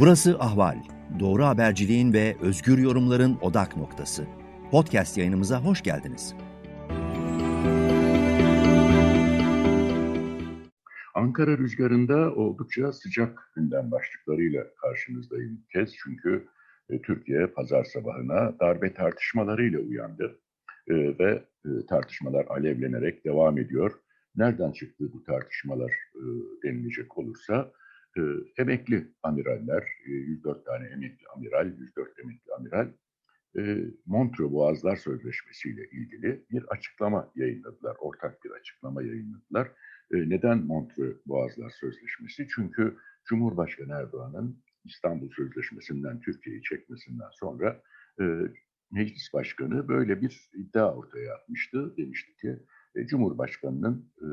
Burası Ahval. Doğru haberciliğin ve özgür yorumların odak noktası. Podcast yayınımıza hoş geldiniz. Ankara rüzgarında oldukça sıcak gündem başlıklarıyla karşınızdayım kez. Çünkü e, Türkiye pazar sabahına darbe tartışmalarıyla uyandı. E, ve e, tartışmalar alevlenerek devam ediyor. Nereden çıktı bu tartışmalar denilecek olursa e, emekli amiraller, e, 104 tane emekli amiral, 104 emekli amiral e, Montreux Boğazlar Sözleşmesi ile ilgili bir açıklama yayınladılar, ortak bir açıklama yayınladılar. E, neden Montreux Boğazlar Sözleşmesi? Çünkü Cumhurbaşkanı Erdoğan'ın İstanbul Sözleşmesi'nden Türkiye'yi çekmesinden sonra e, Meclis Başkanı böyle bir iddia ortaya atmıştı. Demişti ki e, Cumhurbaşkanı'nın e,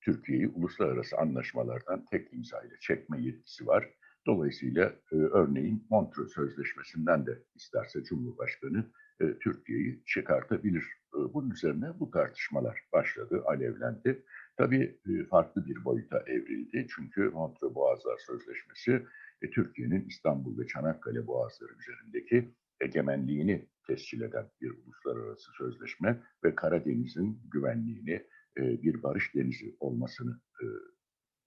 Türkiye'yi uluslararası anlaşmalardan tek imza ile çekme yetkisi var. Dolayısıyla e, örneğin Montreux Sözleşmesi'nden de isterse Cumhurbaşkanı e, Türkiye'yi çıkartabilir. E, bunun üzerine bu tartışmalar başladı, alevlendi. Tabii e, farklı bir boyuta evrildi. Çünkü Montreux Boğazlar Sözleşmesi e, Türkiye'nin İstanbul ve Çanakkale boğazları üzerindeki egemenliğini tescil eden bir uluslararası sözleşme ve Karadeniz'in güvenliğini, e, bir barış denizi olmasını e,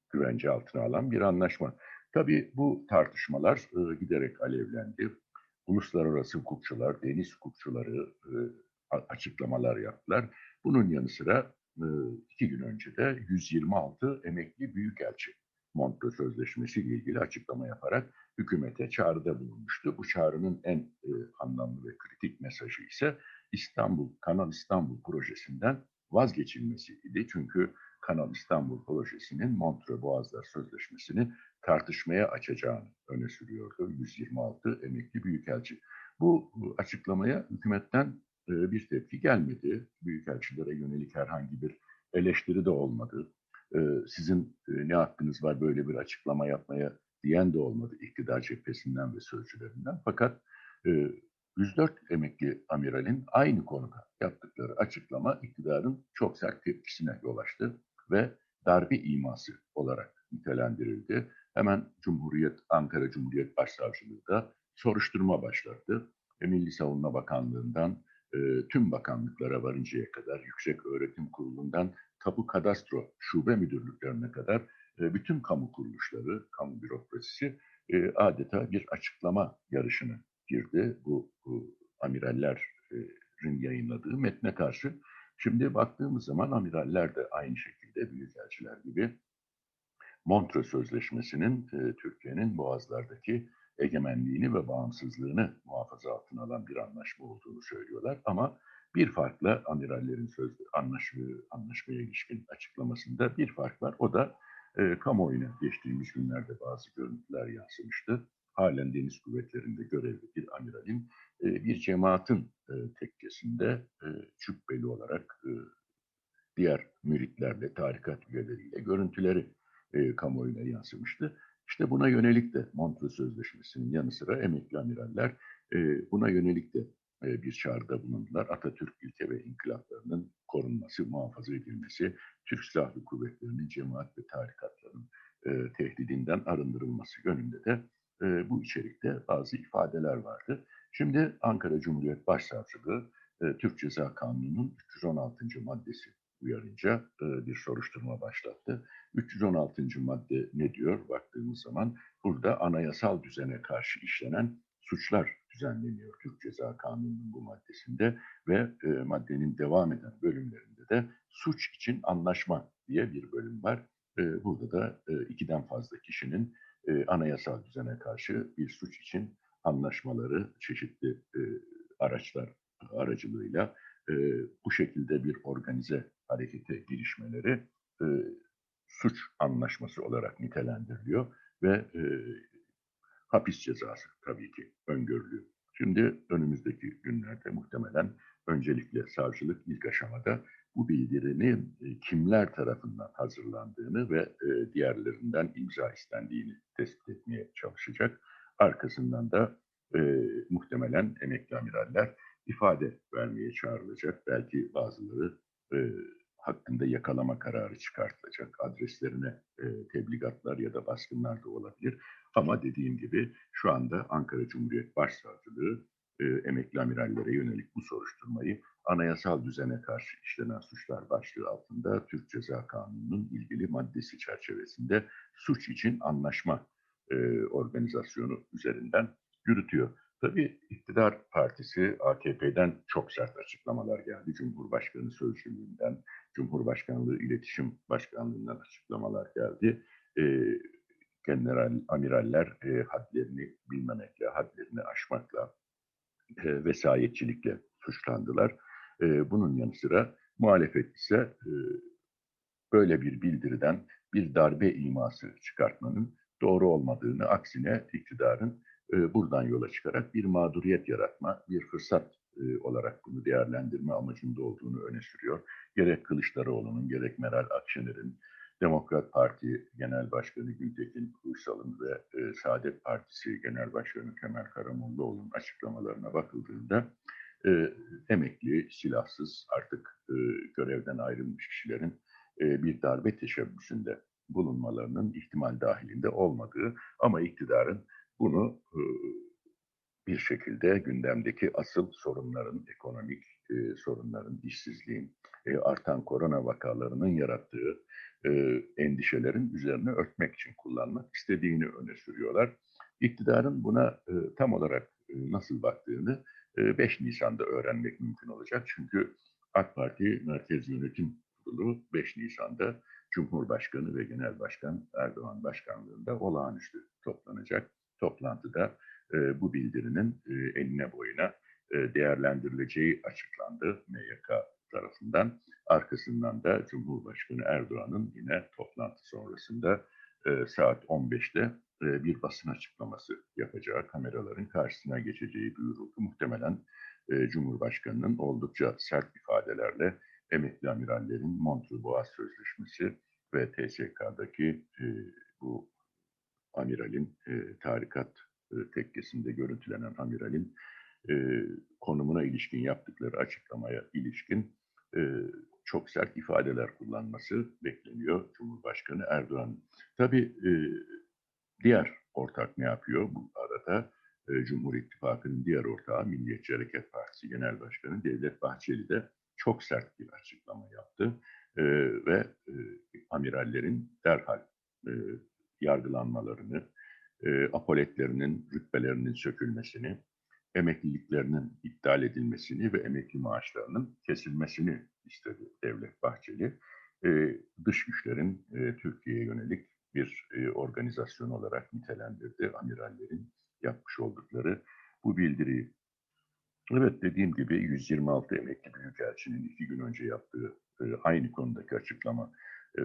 güvence altına alan bir anlaşma. Tabii bu tartışmalar e, giderek alevlendi. Uluslararası hukukçular, deniz hukukçuları açıklamalar yaptılar. Bunun yanı sıra iki gün önce de 126 emekli büyükelçi Montreux Sözleşmesi ile ilgili açıklama yaparak hükümete çağrıda bulunmuştu. Bu çağrının en e, anlamlı ve kritik mesajı ise İstanbul, Kanal İstanbul projesinden vazgeçilmesiydi. Çünkü Kanal İstanbul projesinin Montreux Boğazlar Sözleşmesi'ni tartışmaya açacağını öne sürüyordu 126 emekli büyükelçi. Bu açıklamaya hükümetten e, bir tepki gelmedi. Büyükelçilere yönelik herhangi bir eleştiri de olmadı. E, sizin e, ne hakkınız var böyle bir açıklama yapmaya diyen de olmadı iktidar cephesinden ve sözcülerinden. Fakat 104 emekli amiralin aynı konuda yaptıkları açıklama iktidarın çok sert tepkisine yol açtı ve darbe iması olarak nitelendirildi. Hemen Cumhuriyet, Ankara Cumhuriyet Başsavcılığı da soruşturma başlattı. Ve Milli Savunma Bakanlığı'ndan e, tüm bakanlıklara varıncaya kadar, Yüksek Öğretim Kurulu'ndan Tapu Kadastro Şube Müdürlüklerine kadar e, bütün kamu kuruluşları, kamu bürokrasisi e, adeta bir açıklama yarışına girdi bu, bu amirallerin yayınladığı metne karşı. Şimdi baktığımız zaman amiraller de aynı şekilde büyükelçiler gibi Montreux Sözleşmesi'nin e, Türkiye'nin boğazlardaki egemenliğini ve bağımsızlığını muhafaza altına alan bir anlaşma olduğunu söylüyorlar. Ama bir farkla amirallerin sözlü anlaşma, anlaşmaya ilişkin açıklamasında bir fark var. O da e, kamuoyuna geçtiğimiz günlerde bazı görüntüler yansımıştı. Halen deniz kuvvetlerinde görevli bir amiralin e, bir cemaatin e, tekkesinde e, cübbeli olarak e, diğer müritlerle, tarikat üyeleriyle görüntüleri e, kamuoyuna yansımıştı. İşte buna yönelik de Montreux Sözleşmesi'nin yanı sıra emekli amiraller e, buna yönelik de e, bir çağrıda bulundular. Atatürk ilke ve inkılaplarının korunması, muhafaza edilmesi, Türk Silahlı Kuvvetleri'nin cemaat ve tarikatların e, tehdidinden arındırılması yönünde de e, bu içerikte bazı ifadeler vardı. Şimdi Ankara Cumhuriyet Başsavcılığı e, Türk Ceza Kanunu'nun 316. maddesi uyarınca e, bir soruşturma başlattı. 316. madde ne diyor baktığımız zaman burada anayasal düzene karşı işlenen suçlar düzenleniyor Türk Ceza Kanunu'nun bu maddesinde ve e, maddenin devam eden bölümlerinde de suç için anlaşma diye bir bölüm var. E, burada da e, ikiden fazla kişinin e, anayasal düzene karşı bir suç için anlaşmaları çeşitli e, araçlar aracılığıyla e, bu şekilde bir organize harekete girişmeleri e, suç anlaşması olarak nitelendiriliyor ve e, hapis cezası tabii ki öngörülüyor. Şimdi önümüzdeki günlerde muhtemelen öncelikle savcılık ilk aşamada bu bildirinin e, kimler tarafından hazırlandığını ve e, diğerlerinden imza istendiğini tespit etmeye çalışacak. Arkasından da e, muhtemelen emekli amiraller ifade vermeye çağrılacak. Belki bazıları e, hakkında yakalama kararı çıkartılacak. Adreslerine e, tebligatlar ya da baskınlar da olabilir. Ama dediğim gibi şu anda Ankara Cumhuriyet Başsavcılığı e, emekli amirallere yönelik bu soruşturmayı anayasal düzene karşı işlenen suçlar başlığı altında Türk Ceza Kanunu'nun ilgili maddesi çerçevesinde suç için anlaşma e, organizasyonu üzerinden yürütüyor. Tabii iktidar partisi AKP'den çok sert açıklamalar geldi. Cumhurbaşkanı Sözcülüğünden, Cumhurbaşkanlığı İletişim Başkanlığı'ndan açıklamalar geldi. E, general, amiraller e, hadlerini bilmemekle, hadlerini aşmakla, e, vesayetçilikle suçlandılar. E, bunun yanı sıra muhalefet ise e, böyle bir bildiriden bir darbe iması çıkartmanın doğru olmadığını, aksine iktidarın e, buradan yola çıkarak bir mağduriyet yaratma, bir fırsat e, olarak bunu değerlendirme amacında olduğunu öne sürüyor. Gerek Kılıçdaroğlu'nun, gerek Meral Akşener'in, Demokrat Parti Genel Başkanı Gültekin Uysal'ın ve e, Saadet Partisi Genel Başkanı Kemal Karamollaoğlu'nun açıklamalarına bakıldığında e, emekli, silahsız artık e, görevden ayrılmış kişilerin e, bir darbe teşebbüsünde bulunmalarının ihtimal dahilinde olmadığı ama iktidarın bunu e, bir şekilde gündemdeki asıl sorunların, ekonomik e, sorunların, işsizliğin, e, artan korona vakalarının yarattığı e, endişelerin üzerine örtmek için kullanmak istediğini öne sürüyorlar. İktidarın buna e, tam olarak e, nasıl baktığını e, 5 Nisan'da öğrenmek mümkün olacak. Çünkü AK Parti Merkez Yönetim Kurulu 5 Nisan'da Cumhurbaşkanı ve Genel Başkan Erdoğan başkanlığında olağanüstü toplanacak. Toplantıda e, bu bildirinin e, enine boyuna e, değerlendirileceği açıklandı MYK tarafından. Arkasından da Cumhurbaşkanı Erdoğan'ın yine toplantı sonrasında e, saat 15'te e, bir basın açıklaması yapacağı, kameraların karşısına geçeceği duyuruldu. Muhtemelen e, Cumhurbaşkanı'nın oldukça sert ifadelerle emekli amirallerin Montreux Boğaz Sözleşmesi ve TSK'daki bu amiralin tarikat tekkesinde görüntülenen amiralin konumuna ilişkin yaptıkları açıklamaya ilişkin e, çok sert ifadeler kullanması bekleniyor Cumhurbaşkanı Erdoğan. Tabii e, diğer ortak ne yapıyor bu arada? E, Cumhur İttifakı'nın diğer ortağı Milliyetçi Hareket Partisi Genel Başkanı Devlet Bahçeli de çok sert bir açıklama yaptı e, ve e, amirallerin derhal e, yargılanmalarını, e, apoletlerinin, rütbelerinin sökülmesini, emekliliklerinin iptal edilmesini ve emekli maaşlarının kesilmesini istedi Devlet Bahçeli. E, dış güçlerin e, Türkiye'ye yönelik bir e, organizasyon olarak nitelendirdi amirallerin yapmış oldukları bu bildiriyi. Evet dediğim gibi 126 emekli büyükelçinin iki gün önce yaptığı e, aynı konudaki açıklama e,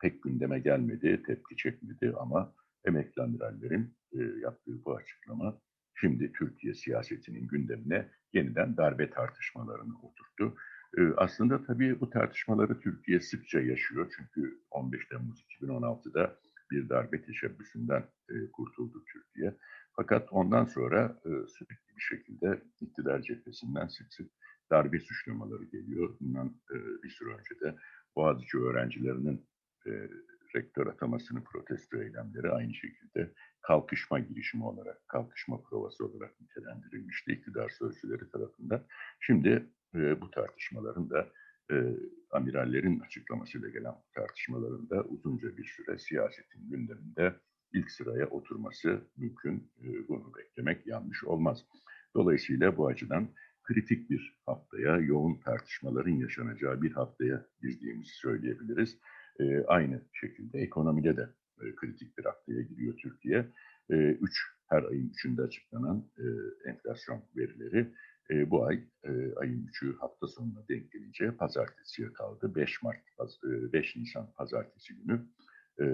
pek gündeme gelmedi, tepki çekmedi ama emekli amirallerin e, yaptığı bu açıklama şimdi Türkiye siyasetinin gündemine yeniden darbe tartışmalarını oturttu. E, aslında tabii bu tartışmaları Türkiye sıkça yaşıyor çünkü 15 Temmuz 2016'da bir darbe teşebbüsünden e, kurtuldu Türkiye. Fakat ondan sonra e, sürekli bir şekilde iktidar cephesinden sık sık darbe suçlamaları geliyor. Bundan e, bir süre önce de Boğaziçi öğrencilerinin rektör atamasını protesto eylemleri aynı şekilde kalkışma girişimi olarak, kalkışma provası olarak nitelendirilmişti iktidar sözcüleri tarafından. Şimdi e, bu tartışmaların da e, amirallerin açıklamasıyla gelen tartışmaların da uzunca bir süre siyasetin gündeminde ilk sıraya oturması mümkün. E, bunu beklemek yanlış olmaz. Dolayısıyla bu açıdan kritik bir haftaya, yoğun tartışmaların yaşanacağı bir haftaya girdiğimizi söyleyebiliriz. E, aynı şekilde ekonomide de e, kritik bir haftaya giriyor Türkiye. E, üç, her ayın üçünde açıklanan e, enflasyon verileri e, bu ay e, ayın üçü hafta sonuna denk gelince pazartesiye kaldı. 5 Mart, 5 Nisan pazartesi günü e,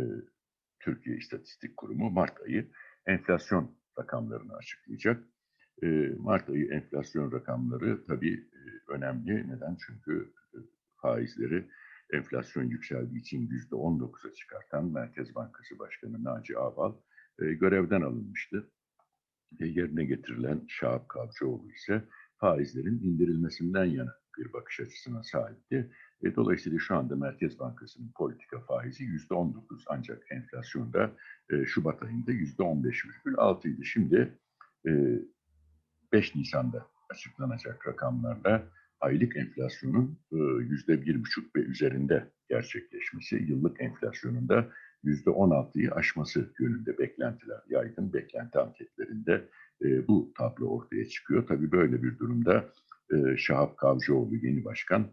Türkiye İstatistik Kurumu Mart ayı enflasyon rakamlarını açıklayacak. E, Mart ayı enflasyon rakamları tabii e, önemli. Neden? Çünkü e, faizleri enflasyon yükseldiği için yüzde 19'a çıkartan Merkez Bankası Başkanı Naci Ağbal e, görevden alınmıştı. E, yerine getirilen Şahap Kavcıoğlu ise faizlerin indirilmesinden yana bir bakış açısına sahipti. E, dolayısıyla şu anda Merkez Bankası'nın politika faizi %19 ancak enflasyonda e, Şubat ayında %15,6 idi. Şimdi e, 5 Nisan'da açıklanacak rakamlarla aylık enflasyonun e, yüzde bir buçuk ve üzerinde gerçekleşmesi, yıllık enflasyonunda yüzde on altıyı aşması yönünde beklentiler, yaygın beklenti anketlerinde e, bu tablo ortaya çıkıyor. Tabii böyle bir durumda e, Şahap Kavcıoğlu yeni başkan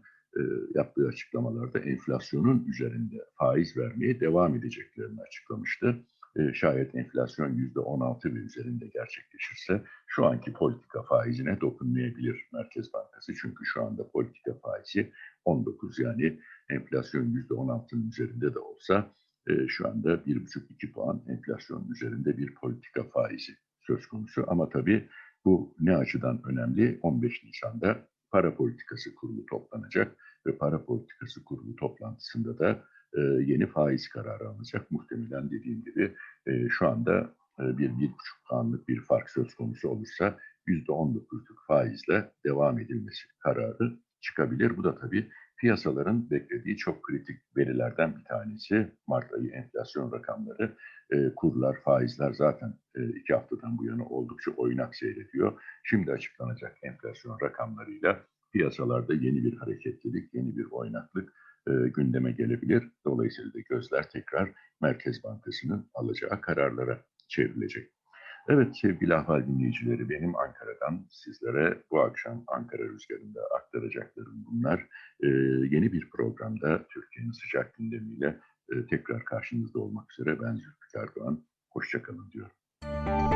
yaptığı açıklamalarda enflasyonun üzerinde faiz vermeye devam edeceklerini açıklamıştı. E, şayet enflasyon yüzde 16 ve üzerinde gerçekleşirse şu anki politika faizine dokunmayabilir Merkez Bankası. Çünkü şu anda politika faizi 19 yani enflasyon yüzde 16'nın üzerinde de olsa e, şu anda 1,5-2 puan enflasyonun üzerinde bir politika faizi söz konusu. Ama tabii bu ne açıdan önemli? 15 Nisan'da para politikası kurulu toplanacak ve para politikası kurulu toplantısında da e, yeni faiz kararı alınacak. Muhtemelen dediğim gibi e, şu anda e, bir, bir buçuk puanlık bir fark söz konusu olursa yüzde on dokuzluk faizle devam edilmesi kararı çıkabilir. Bu da tabii piyasaların beklediği çok kritik verilerden bir tanesi. Mart ayı enflasyon rakamları, e, kurlar, faizler zaten e, iki haftadan bu yana oldukça oynak seyrediyor. Şimdi açıklanacak enflasyon rakamlarıyla piyasalarda yeni bir hareketlilik, yeni bir oynaklık e, gündeme gelebilir. Dolayısıyla da gözler tekrar Merkez Bankası'nın alacağı kararlara çevrilecek. Evet sevgili ahval dinleyicileri benim Ankara'dan sizlere bu akşam Ankara Rüzgarı'nda aktaracaklarım bunlar. Ee, yeni bir programda Türkiye'nin sıcak gündemiyle e, tekrar karşınızda olmak üzere ben Zülfikar Doğan. Hoşçakalın diyorum.